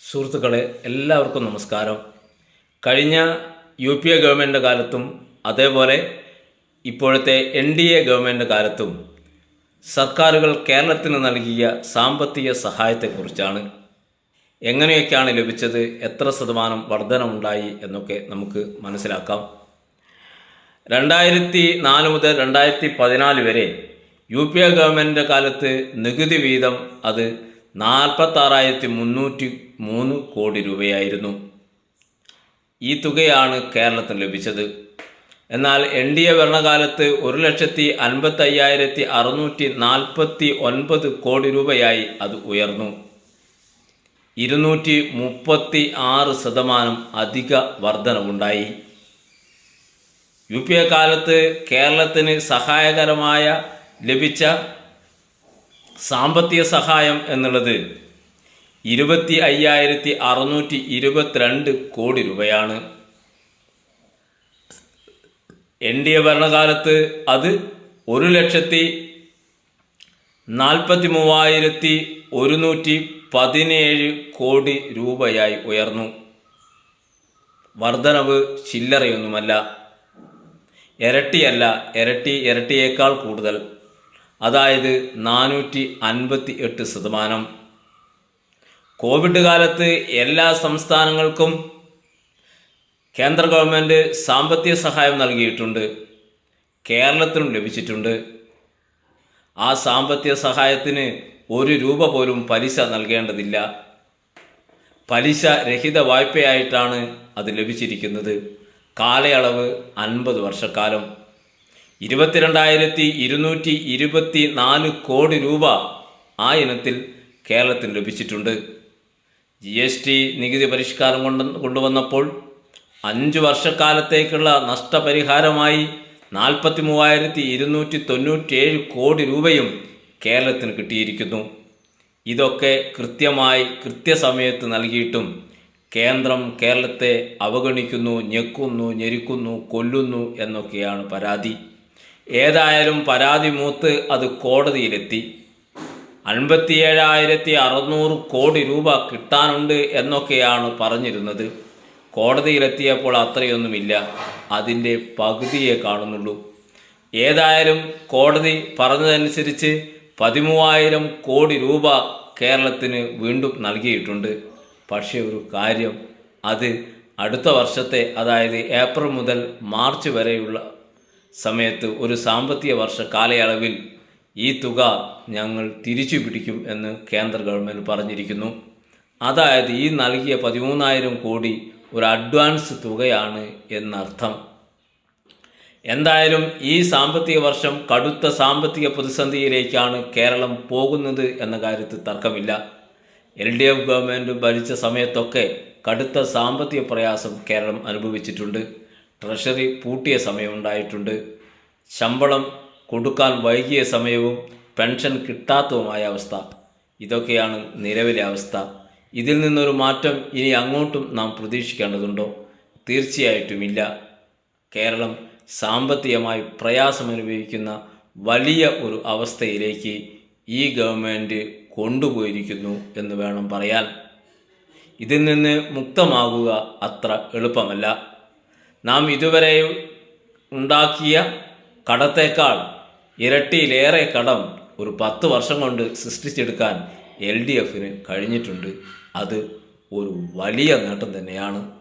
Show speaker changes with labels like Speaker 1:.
Speaker 1: സുഹൃത്തുക്കളെ എല്ലാവർക്കും നമസ്കാരം. കഴിഞ്ഞ യു പി എ ഗവൺമെന്റ് കാലത്തും അതേപോലെ ഇപ്പോഴത്തെ എൻ ഡി എ ഗവൺമെന്റ് കാലത്തും സർക്കാരുകൾ കേരളത്തിന് നൽകിയ സാമ്പത്തിക സഹായത്തെക്കുറിച്ചാണ് എങ്ങനെയൊക്കെയാണ് ലഭിച്ചത് എത്ര ശതമാനം വർധനമുണ്ടായി എന്നൊക്കെ നമുക്ക് മനസ്സിലാക്കാം. രണ്ടായിരത്തി നാല് മുതൽ രണ്ടായിരത്തി പതിനാല് വരെ യു പി എ ഗവൺമെന്റ് കാലത്ത് നികുതി വീതം അത് നാൽപ്പത്താറായിരത്തി മുന്നൂറ്റി മൂന്ന് കോടി രൂപയായിരുന്നു ഈ തുകയാണ് കേരളത്തിന് ലഭിച്ചത്. എന്നാൽ എൻ ഡി എ ഭരണകാലത്ത് ഒരു ലക്ഷത്തി അൻപത്തി അയ്യായിരത്തി അറുന്നൂറ്റി നാൽപ്പത്തി ഒൻപത് കോടി രൂപയായി അത് ഉയർന്നു. ഇരുന്നൂറ്റി മുപ്പത്തി ആറ് ശതമാനം അധിക വർധനവുണ്ടായി. യു പി എ കാലത്ത് കേരളത്തിന് സഹായകരമായ ലഭിച്ച സാമ്പത്തിക സഹായം എന്നുള്ളത് ഇരുപത്തി അയ്യായിരത്തി അറുന്നൂറ്റി ഇരുപത്തിരണ്ട് കോടി രൂപയാണ്. എൻ ഡി എ ഭരണകാലത്ത് അത് ഒരു ലക്ഷത്തി നാൽപ്പത്തി മൂവായിരത്തി ഒരുന്നൂറ്റി പതിനേഴ് കോടി രൂപയായി ഉയർന്നു. വർധനവ് ചില്ലറയൊന്നുമല്ല. ഇരട്ടിയല്ല ഇരട്ടി ഇരട്ടിയേക്കാൾ കൂടുതൽ. അതായത് നാനൂറ്റി അൻപത്തി എട്ട് ശതമാനം. കോവിഡ് കാലത്ത് എല്ലാ സംസ്ഥാനങ്ങൾക്കും കേന്ദ്ര ഗവൺമെന്റ് സാമ്പത്തിക സഹായം നൽകിയിട്ടുണ്ട്. കേരളത്തിനും ലഭിച്ചിട്ടുണ്ട്. ആ സാമ്പത്തിക സഹായത്തിന് ഒരു രൂപ പോലും പലിശ നൽകേണ്ടതില്ല. പലിശ രഹിത വായ്പയായിട്ടാണ് അത് ലഭിച്ചിരിക്കുന്നത്. കാലയളവ് അൻപത് വർഷക്കാലം. ഇരുപത്തിരണ്ടായിരത്തി ഇരുന്നൂറ്റി ഇരുപത്തി നാല് കോടി രൂപ ആ ഇനത്തിൽ കേരളത്തിന് ലഭിച്ചിട്ടുണ്ട്. ജി എസ് ടി നികുതി പരിഷ്കാരം കൊണ്ട് കൊണ്ടുവന്നപ്പോൾ അഞ്ച് വർഷക്കാലത്തേക്കുള്ള നഷ്ടപരിഹാരമായി നാൽപ്പത്തി മൂവായിരത്തി ഇരുന്നൂറ്റി തൊണ്ണൂറ്റിയേഴ് കോടി രൂപയും കേരളത്തിന് കിട്ടിയിരിക്കുന്നു. ഇതൊക്കെ കൃത്യമായി കൃത്യസമയത്ത് നൽകിയിട്ടും കേന്ദ്രം കേരളത്തെ അവഗണിക്കുന്നു ഞെക്കുന്നു ഞെരുക്കുന്നു കൊല്ലുന്നു എന്നൊക്കെയാണ് പരാതി. ഏതായാലും പരാതി മൂത്ത് അത് കോടതിയിലെത്തി. അൻപത്തിയേഴായിരത്തി അറുന്നൂറ് കോടി രൂപ കിട്ടാനുണ്ട് എന്നൊക്കെയാണ് പറഞ്ഞിരുന്നത്. കോടതിയിലെത്തിയപ്പോൾ അത്രയൊന്നുമില്ല. അതിന്റെ പകുതിയെ കാണുന്നുള്ളൂ. ഏതായാലും കോടതി പറഞ്ഞതനുസരിച്ച് പതിമൂവായിരം കോടി രൂപ കേരളത്തിന് വീണ്ടും നൽകിയിട്ടുണ്ട്. പക്ഷേ ഒരു കാര്യം അത് അടുത്ത വർഷത്തെ അതായത് ഏപ്രിൽ മുതൽ മാർച്ച് വരെയുള്ള സമയത്ത് ഒരു സാമ്പത്തിക വർഷ കാലയളവിൽ ഈ തുക ഞങ്ങൾ തിരിച്ചു പിടിക്കും എന്ന് കേന്ദ്ര ഗവൺമെന്റ് പറഞ്ഞിരിക്കുന്നു. അതായത് ഈ നൽകിയ പതിമൂന്നായിരം കോടി ഒരു അഡ്വാൻസ് തുകയാണ് എന്നർത്ഥം. എന്തായാലും ഈ സാമ്പത്തിക വർഷം കടുത്ത സാമ്പത്തിക പ്രതിസന്ധിയിലേക്കാണ് കേരളം പോകുന്നത് എന്ന കാര്യത്തിൽ തർക്കമില്ല. എൽ ഡി എഫ് ഗവൺമെന്റ് ഭരിച്ച സമയത്തൊക്കെ കടുത്ത സാമ്പത്തിക പ്രയാസം കേരളം അനുഭവിച്ചിട്ടുണ്ട്. ട്രഷറി പൂട്ടിയ സമയമുണ്ടായിട്ടുണ്ട് ശമ്പളം കൊടുക്കാൻ വൈകിയ സമയവും പെൻഷൻ കിട്ടാത്തതുമായ അവസ്ഥ. ഇതൊക്കെയാണ് നിലവിലെ അവസ്ഥ. ഇതിൽ നിന്നൊരു മാറ്റം ഇനി അങ്ങോട്ടും നാം പ്രതീക്ഷിക്കേണ്ടതുണ്ടോ? തീർച്ചയായിട്ടുമില്ല. കേരളം സാമ്പത്തികമായി പ്രയാസമനുഭവിക്കുന്ന വലിയ ഒരു അവസ്ഥയിലേക്ക് ഈ ഗവൺമെന്റ് കൊണ്ടുപോയിരിക്കുന്നു എന്ന് വേണം പറയാൻ. ഇതിൽ നിന്ന് മുക്തമാകുക അത്ര എളുപ്പമല്ല. നാം ഇതുവരെ ഉണ്ടാക്കിയ കടത്തേക്കാൾ ഇരട്ടിയിലേറെ കടം ഒരു പത്ത് വർഷം കൊണ്ട് സൃഷ്ടിച്ചെടുക്കാൻ എൽ ഡി എഫിന് കഴിഞ്ഞിട്ടുണ്ട്. അത് ഒരു വലിയ നേട്ടം തന്നെയാണ്.